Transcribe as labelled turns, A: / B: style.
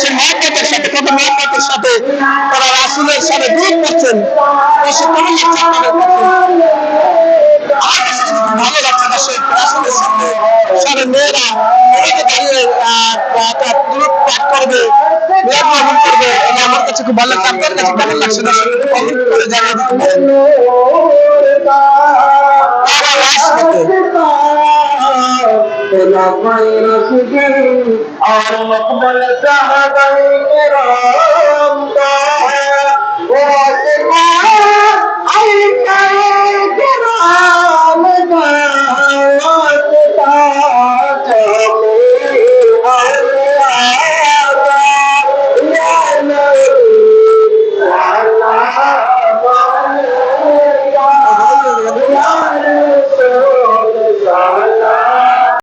A: করছেন মহব্বতের সাথে কত মহব্বতের সাথে, তারা রাসুলের সাথে গ্রুপ করছেন। ভালো লাগছে সামনে সারা মেয়েরা দাঁড়িয়ে করবে করবে। আমার কাছে খুব ভালো লাগছে আপনার কেমন লাগছে
B: إلى غير سجين أو مقبل صحابة الكرام